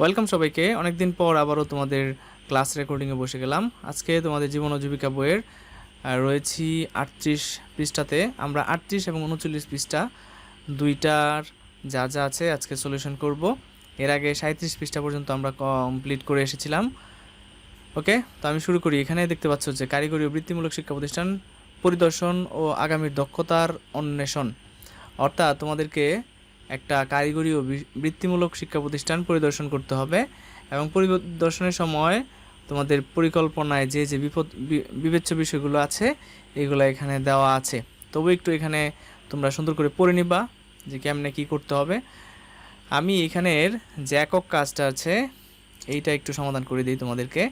Welcome সবাইকে। অনেকদিন পর আবারও তোমাদের ক্লাস রেকর্ডিংয়ে বসে গেলাম। আজকে তোমাদের জীবন ও জীবিকা বইয়ের রয়েছি আটত্রিশ পৃষ্ঠাতে। আমরা আটত্রিশ এবং উনচল্লিশ পৃষ্ঠা, দুইটার যা যা আছে আজকে সলিউশন করব। এর আগে সাঁত্রিশ পৃষ্ঠা পর্যন্ত আমরা কমপ্লিট করে এসেছিলাম। ওকে তো আমি শুরু করি। এখানে দেখতে পাচ্ছ যে কারিগরি ও বৃত্তিমূলক শিক্ষা প্রতিষ্ঠান, পরিদর্শন ও আগামীর দক্ষতার অন্বেষণ। অর্থাৎ তোমাদেরকে একটা কারিগরি ও বৃত্তিমূলক শিক্ষা প্রতিষ্ঠান পরিদর্শন করতে হবে এবং পরিদর্শনের সময় তোমাদের পরিকল্পনায় যে যে বিপদ বিবেচ্য বিষয়গুলো আছে, এগুলো এখানে দেওয়া আছে। তবু একটু এখানে তোমরা সুন্দর করে পড়ে নিবা যে কেমনে কী করতে হবে। আমি এখানের যে একক কাজটা আছে, এইটা একটু সমাধান করে দিই তোমাদেরকে।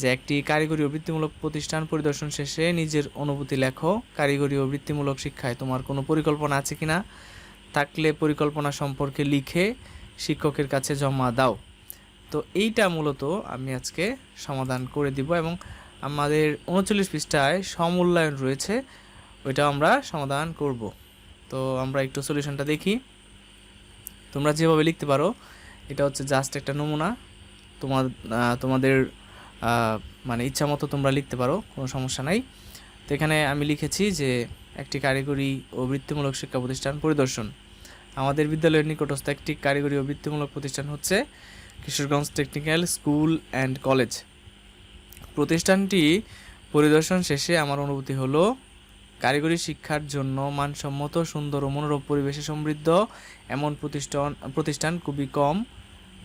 যে একটি কারিগরি ও বৃত্তিমূলক প্রতিষ্ঠান পরিদর্শন শেষে নিজের অনুভূতি লেখো। কারিগরি ও বৃত্তিমূলক শিক্ষায় তোমার কোনো পরিকল্পনা আছে কিনা? থাকলে পরিকল্পনা সম্পর্কে লিখে শিক্ষকের কাছে জমা দাও। তো এইটা মূলত আমি আজকে সমাধান করে দিব এবং আমাদের উনচল্লিশ পৃষ্ঠায় সমূল্যায়ন রয়েছে ওইটা আমরা সমাধান করব। তো আমরা একটু সলিউশনটা দেখি। তোমরা যেভাবে লিখতে পারো, এটা হচ্ছে জাস্ট একটা নমুনা। তোমার তোমাদের মানে ইচ্ছা মতো তোমরা লিখতে পারো, কোনো সমস্যা নাই। তো এখানে আমি লিখেছি যে একটি কারিগরি ও বৃত্তিমূলক শিক্ষা প্রতিষ্ঠান পরিদর্শন। আমাদের বিদ্যালয়ের নিকটস্থ একটি কারিগরি ও বৃত্তিমূলক প্রতিষ্ঠান হচ্ছে Kishoreganj technical school and college. প্রতিষ্ঠানটি পরিদর্শন শেষে আমার অনুভূতি হলো, কারিগরি শিক্ষার জন্য মানসম্মত, সুন্দর ও মনোরম পরিবেশে সমৃদ্ধ এমন প্রতিষ্ঠান প্রতিষ্ঠান খুবই কম,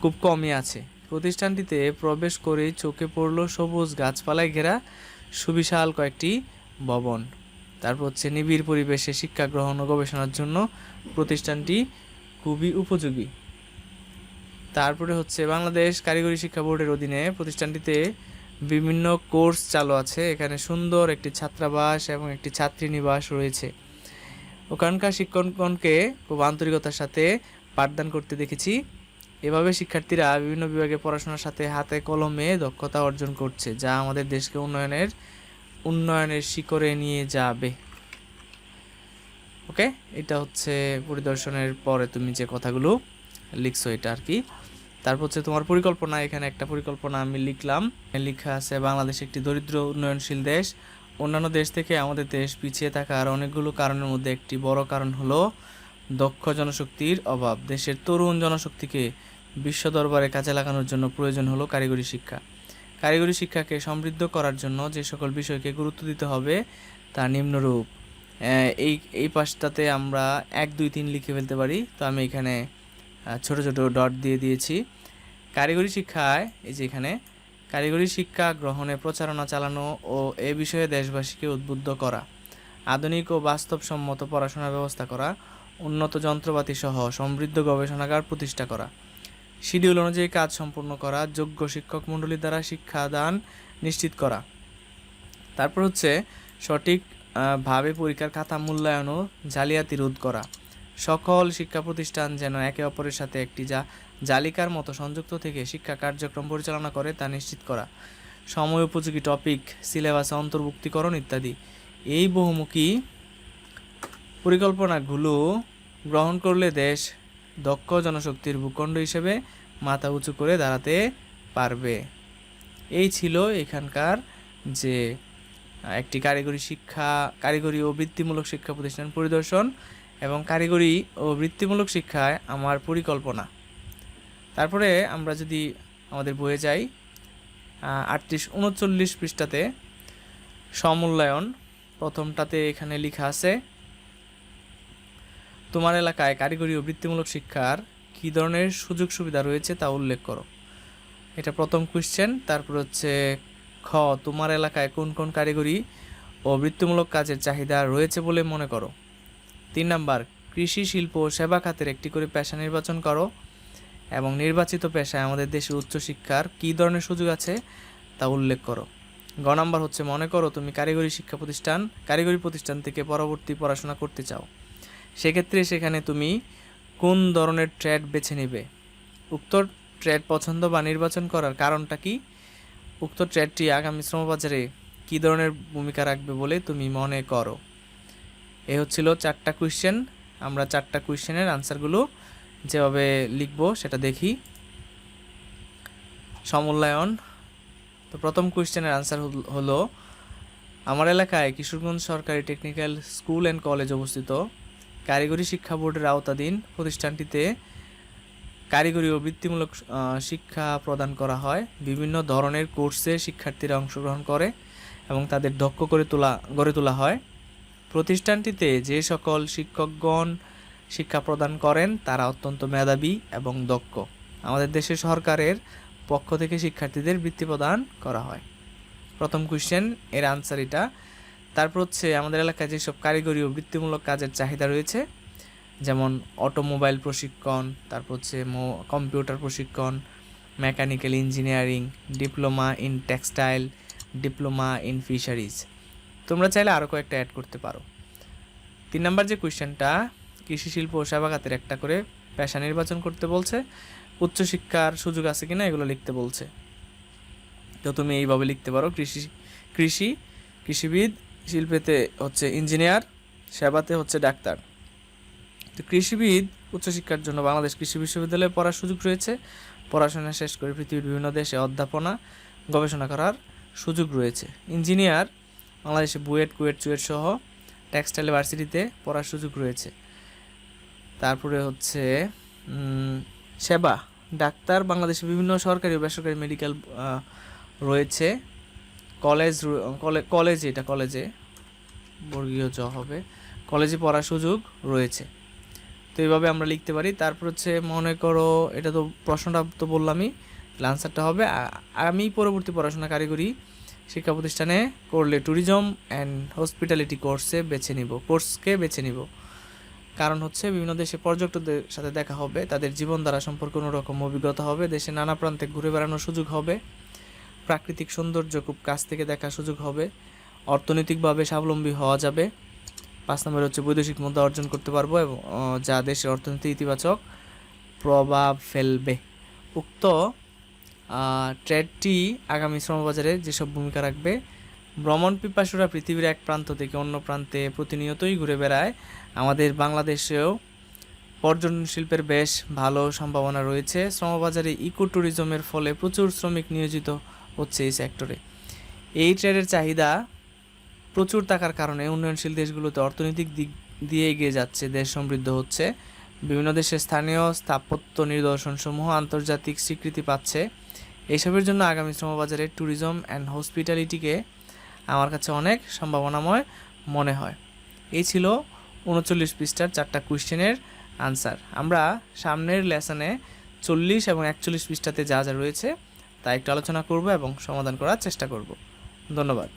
খুব কমই আছে। প্রতিষ্ঠানটিতে প্রবেশ করে চোখে পড়ল সবুজ গাছপালায় ঘেরা সুবিশাল কয়েকটি ভবন। তারপর হচ্ছে নিবিড় পরিবেশে শিক্ষা গ্রহণ ও গবেষণার জন্য প্রতিষ্ঠানটি খুবই উপযোগী। তারপরে হচ্ছে বাংলাদেশ কারিগরি শিক্ষা বোর্ডের অধীনে প্রতিষ্ঠানটিতে বিভিন্ন কোর্স চালু আছে। এখানে সুন্দর একটি ছাত্রাবাস এবং একটি ছাত্রীনিবাস রয়েছে। ওখানকার শিক্ষকগণকে খুব আন্তরিকতার সাথে পাঠদান করতে দেখেছি। এভাবে শিক্ষার্থীরা বিভিন্ন বিভাগে পড়াশোনার সাথে হাতে কলমে দক্ষতা অর্জন করছে, যা আমাদের দেশকে উন্নয়নের উন্নয়নের শিখরে নিয়ে যাবে। ওকে এটা হচ্ছে পরিদর্শনের পরে তুমি যে কথাগুলো লিখছো এটা আর কি। তারপর হচ্ছে তোমার পরিকল্পনা, এখানে একটা পরিকল্পনা আমি লিখলাম। লেখা আছে, বাংলাদেশ একটি দরিদ্র উন্নয়নশীল দেশ। অন্যান্য দেশ থেকে আমাদের দেশ পিছিয়ে থাকার অনেকগুলো কারণের মধ্যে একটি বড় কারণ হলো দক্ষ জনশক্তির অভাব। দেশের তরুণ জনশক্তিকে বিশ্ব দরবারে কাজে লাগানোর জন্য প্রয়োজন হলো কারিগরি শিক্ষা। কারিগরি শিক্ষাকে সমৃদ্ধ করার জন্য যে সকল বিষয়কে গুরুত্ব দিতে হবে, তা নিম্নরূপ। এই এই পাশটাতে আমরা এক, দুই, তিন লিখে ফেলতে পারি। তো আমি এখানে ছোট ছোট ডট দিয়ে দিয়েছি। কারিগরি শিক্ষায়, এই যে এখানে, কারিগরি শিক্ষা গ্রহণে প্রচারণা চালানো ও এ বিষয়ে দেশবাসীকে উদ্বুদ্ধ করা, আধুনিক ও বাস্তবসম্মত পড়াশোনার ব্যবস্থা করা, উন্নত যন্ত্রপাতি সহ সমৃদ্ধ গবেষণাগার প্রতিষ্ঠা করা শিডিউল অনুযায়ী কাজ সম্পূর্ণ করা, যোগ্য শিক্ষক মণ্ডলী দ্বারা শিক্ষাদান নিশ্চিত করা। তারপর হচ্ছে সঠিক ভাবে পরীক্ষার খাতা মূল্যায়ন ও জালিয়াতি রোধ করা। সকল শিক্ষা প্রতিষ্ঠান যেন একে অপরের সাথে একটি যা জালিকার মতো সংযুক্ত থেকে শিক্ষা কার্যক্রম পরিচালনা করে তা নিশ্চিত করা। সময় উপযোগী টপিক, সিলেবাসে অন্তর্ভুক্তিকরণ ইত্যাদি। এই বহুমুখী পরিকল্পনাগুলো গ্রহণ করলে দেশ দক্ষ জনশক্তির ভূখণ্ড হিসেবে মাথা উঁচু করে দাঁড়াতে পারবে। এই ছিল এখানকার যে একটি কারিগরি শিক্ষা, কারিগরি ও বৃত্তিমূলক শিক্ষা প্রতিষ্ঠান পরিদর্শন এবং কারিগরি ও বৃত্তিমূলক শিক্ষায় আমার পরিকল্পনা। তারপরে আমরা যদি আমাদের বইয়ে যাই আটত্রিশ উনচল্লিশ পৃষ্ঠাতে সমূল্যায়ন প্রথমটাতে এখানে লেখা আছে তোমার এলাকায় কারিগরি ও বৃত্তিমূলক শিক্ষার কী ধরনের সুযোগ সুবিধা রয়েছে তা উল্লেখ করো। এটা প্রথম কোয়েশ্চেন তারপর হচ্ছে খ, তোমার এলাকায় কোন কোন কারিগরি ও বৃত্তিমূলক কাজের চাহিদা রয়েছে বলে মনে করো। তিন নাম্বার, কৃষি, শিল্প ও সেবা খাতের একটি করে পেশা নির্বাচন করো এবং নির্বাচিত পেশায় আমাদের দেশে উচ্চশিক্ষার কী ধরনের সুযোগ আছে তা উল্লেখ করো। গ নাম্বার হচ্ছে, মনে করো তুমি কারিগরি শিক্ষা প্রতিষ্ঠান, কারিগরি প্রতিষ্ঠান থেকে পরবর্তী পড়াশোনা করতে চাও। সেক্ষেত্রে সেখানে তুমি কোন ধরনের ট্রেড বেছে নেবে? উক্ত ট্রেড পছন্দ বা নির্বাচন করার কারণটা কি? উক্ত ট্রেডটি আগামী শ্রমবাজারে কী ধরনের ভূমিকা রাখবে বলে তুমি মনে করো? এ হচ্ছিল চারটা কোয়েশ্চেন আমরা চারটা কোয়েশ্চেনের আনসারগুলো যেভাবে লিখব সেটা দেখি। সমূল্যায়ন তো প্রথম কোয়েশ্চেনের আনসার হলো আমার এলাকায় কিশোরগঞ্জ সরকারি টেকনিক্যাল স্কুল অ্যান্ড কলেজ অবস্থিত। কারিগরি শিক্ষা বোর্ডের আওতাধীন প্রতিষ্ঠানটিতে কারিগরি ও বৃত্তিমূলক শিক্ষা প্রদান করা হয়। বিভিন্ন ধরনের কোর্সে শিক্ষার্থীরা অংশগ্রহণ করে এবং তাদের দক্ষ করে তোলা, গড়ে তোলা হয়। প্রতিষ্ঠানটিতে যে সকল শিক্ষকগণ শিক্ষা প্রদান করেন, তারা অত্যন্ত মেধাবী এবং দক্ষ। আমাদের দেশের সরকারের পক্ষ থেকে শিক্ষার্থীদের বৃত্তি প্রদান করা হয়। প্রথম কোয়েশ্চেন এর আনসার এটা তারপর হচ্ছে আমাদের এলাকায় যেসব কারিগরি ও বৃত্তিমূলক কাজের চাহিদা রয়েছে, যেমন অটোমোবাইল প্রশিক্ষণ, তারপর হচ্ছে কম্পিউটার প্রশিক্ষণ, mechanical engineering, diploma in textile, diploma in fisheries. তোমরা চাইলে আরও কয়েকটা অ্যাড করতে পারো। তিন নম্বর যে কোয়েশ্চেনটা কৃষি শিল্প ও সেবা খাতের একটা করে পেশা নির্বাচন করতে বলছে, উচ্চশিক্ষার সুযোগ আছে কিনা এগুলো লিখতে বলছে। তো তুমি এইভাবে লিখতে পারো, কৃষি কৃষি, কৃষিবিদ শিল্পেতে হচ্ছে ইঞ্জিনিয়ার, সেবাতে হচ্ছে ডাক্তার। তো কৃষিবিদ, উচ্চশিক্ষার জন্য বাংলাদেশ কৃষি বিশ্ববিদ্যালয়ে পড়ার সুযোগ রয়েছে। পড়াশোনা শেষ করে পৃথিবীর বিভিন্ন দেশে অধ্যাপনা, গবেষণা করার সুযোগ রয়েছে। ইঞ্জিনিয়ার, বাংলাদেশে বুয়েট, কুয়েট, চুয়েট সহ টেক্সটাইল ভার্সিটিতে পড়ার সুযোগ রয়েছে। তারপরে হচ্ছে সেবা, ডাক্তার, বাংলাদেশে বিভিন্ন সরকারি ও বেসরকারি মেডিকেল রয়েছে। কলেজ কলেজে, এটা কলেজে, বর্গীয় জ হবে। কলেজে পড়ার সুযোগ রয়েছে। তো এইভাবে আমরা লিখতে পারি। তারপর হচ্ছে মনে করো, এটা তো প্রশ্নটা তো বললামই আনসারটা হবে আমি পরবর্তী পড়াশোনা কারিগরি শিক্ষা প্রতিষ্ঠানে করলে ট্যুরিজম অ্যান্ড হসপিটালিটি কোর্সে বেছে নিব কোর্সকে বেছে নিব। কারণ হচ্ছে বিভিন্ন দেশে পর্যটকদের সাথে দেখা হবে, তাদের জীবনধারা সম্পর্কে অন্যরকম অভিজ্ঞতা হবে, দেশে নানা প্রান্তে ঘুরে বেড়ানোর সুযোগ হবে। প্রাকৃতিক সৌন্দর্য খুব কাছ থেকে দেখার সুযোগ হবে। অর্থনৈতিকভাবে স্বাবলম্বী হওয়া যাবে। পাঁচ নম্বরে হচ্ছে বৈদেশিক মুদ্রা অর্জন করতে পারব এবং যা দেশের অর্থনীতি ইতিবাচক প্রভাব ফেলবে। উক্ত ট্রেডটি আগামী শ্রমবাজারে যেসব ভূমিকা রাখবে, ভ্রমণ পিপাসুরা পৃথিবীর এক প্রান্ত থেকে অন্য প্রান্তে প্রতিনিয়তই ঘুরে বেড়ায়। আমাদের বাংলাদেশেও পর্যটন শিল্পের বেশ ভালো সম্ভাবনা রয়েছে। শ্রমবাজারে ইকো ট্যুরিজমের ফলে প্রচুর শ্রমিক নিয়োজিত হচ্ছে এই সেক্টরে এই ট্রেডের চাহিদা প্রচুর থাকার কারণে উন্নয়নশীল দেশগুলোতে অর্থনৈতিক দিক দিয়ে এগিয়ে যাচ্ছে, দেশ সমৃদ্ধ হচ্ছে। বিভিন্ন দেশের স্থানীয় স্থাপত্য নিদর্শনসমূহ আন্তর্জাতিক স্বীকৃতি পাচ্ছে। এইসবের জন্য আগামী শ্রমবাজারে ট্যুরিজম অ্যান্ড হসপিটালিটিকে আমার কাছে অনেক সম্ভাবনাময় মনে হয়। এই ছিল উনচল্লিশ পৃষ্ঠার চারটা কোয়েশ্চেনের আনসার আমরা সামনের লেসনে চল্লিশ এবং একচল্লিশ পৃষ্ঠাতে যা যা রয়েছে তা একটু আলোচনা করব এবং সমাধান করার চেষ্টা করব। ধন্যবাদ।